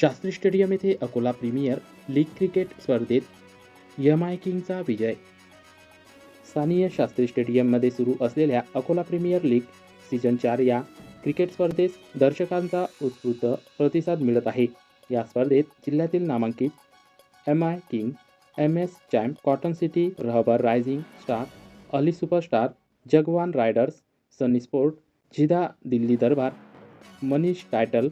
Shastri stadium येथे Akola premier league cricket स्पर्धेत M I किंगचा विजय. स्थानीय शास्त्री स्टेडियममध्ये सुरू असलेल्या अकोला प्रीमियर लीग सीझन चार या क्रिकेट स्पर्धेस दर्शकांचा उत्स्फूर्त प्रतिसाद मिळत आहे. या स्पर्धेत जिल्ह्यातील नामांकित M I king M S champ cotton city Rahbar rising star Ali superstar Jagwan riders Sunny sport Jida Delhi Darbar Manish title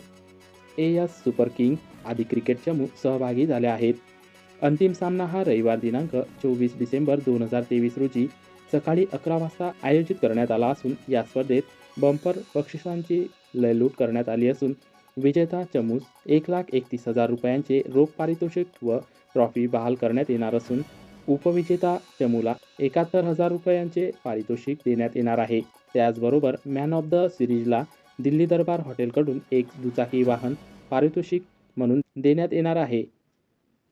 S super king आदी क्रिकेट चमू सहभागी झाले आहेत. अंतिम सामना हा रविवार दिनांक चोवीस डिसेंबर दोन हजार तेवीस रोजी सकाळी अकरा वाजता आयोजित करण्यात आला असून या स्पर्धेत बंपर बक्षिसांची लयलूट करण्यात आली असून विजेता चमूस एक लाख एकतीस हजार रुपयांचे रोख पारितोषिक व ट्रॉफी बहाल करण्यात येणार असून उपविजेता चमूला एकाहत्तर हजार रुपयांचे पारितोषिक देण्यात येणार आहे. त्याचबरोबर मॅन ऑफ द सिरीजला दिल्ली दरबार हॉटेलकडून एक दुचाकी वाहन पारितोषिक म्हणून देण्यात येणार आहे.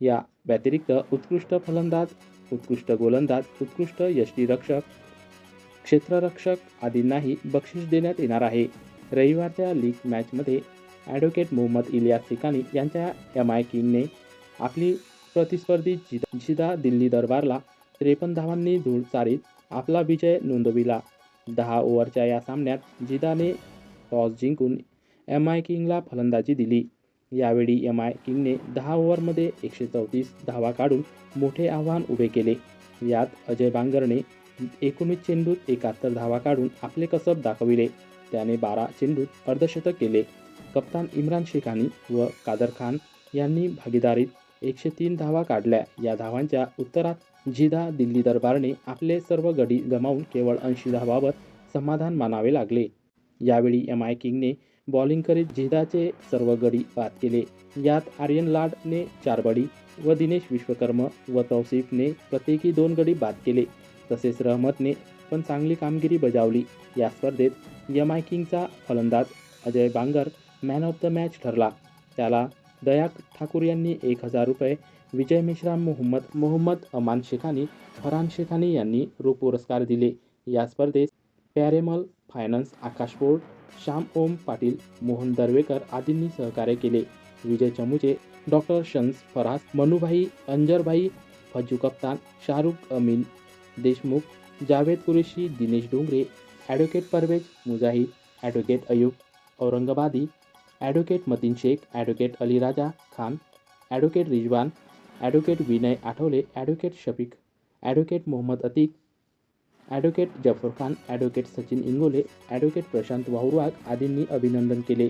या व्यतिरिक्त उत्कृष्ट फलंदाज उत्कृष्ट गोलंदाज उत्कृष्ट यष्टीरक्षक क्षेत्ररक्षक आदींनाही बक्षीस देण्यात येणार आहे. रविवारच्या लीग मॅचमध्ये ॲडव्होकेट मोहम्मद इलियास सिकानी यांच्या एम आय किंगने आपली प्रतिस्पर्धी जिदा जिदा दिल्ली दरबारला त्रेपन्न धावांनी धूळ चारीत आपला विजय नोंदविला. दहा ओव्हरच्या या सामन्यात जिदाने टॉस जिंकून एम आय किंगला फलंदाजी दिली. यावेळी एम आय किंगने दहा ओव्हरमध्ये एकशे चौतीस धावा काढून मोठे आव्हान उभे केले. यात अजय बांगरने एकोणीस चेंडूत एकाहत्तर धावा काढून आपले कसब दाखविले. त्याने बारा चेंडूत अर्धशतक केले. कप्तान इम्रान शेखानी व कादर खान यांनी भागीदारीत एकशे तीन धावा काढल्या. या धावांच्या उत्तरात जिदा दिल्ली दरबारने आपले सर्व गडी गमावून केवळ ऐंशी धावावर समाधान मानावे लागले. यावेळी एम आय किंगने बॉलिंग करीत जिदाचे सर्व गडी बाद केले. यात आर्यन लाडने चार गडी व दिनेश विश्वकर्म व तौसिफने प्रत्येकी दोन गडी बाद केले. तसेच रहमतने पण चांगली कामगिरी बजावली. या स्पर्धेत एम आय किंगचा फलंदाज Ajay Bangar man of the match ठरला. त्याला दया ठाकूर यांनी एक हजार रुपये विजय मिश्रा मोहम्मद मोहम्मद अमान शेखानी फरहान शेखानी यांनी रोख पुरस्कार दिले. या स्पर्धेत पॅरेमल फायनान्स आकाश बोर्ड श्याम ओम पाटील मोहन दर्वेकर आदींनी सहकार्य केले. विजय चमूचे डॉक्टर शंस फराज मनुभाई अंजरभाई फज्जू कप्तान Shahrukh Amin Deshmukh Javed Qureshi Dinesh Dongre advocate Parvez Mujahid advocate Ayub Aurangabadi advocate Matin Shaikh advocate Aliraja Khan advocate Rizwan advocate Vinay Athavale advocate Shafiq advocate Mohammad Atiq advocate Zafar Khan advocate Sachin Ingole advocate Prashant Wahurwag आदींनी अभिनंदन केले.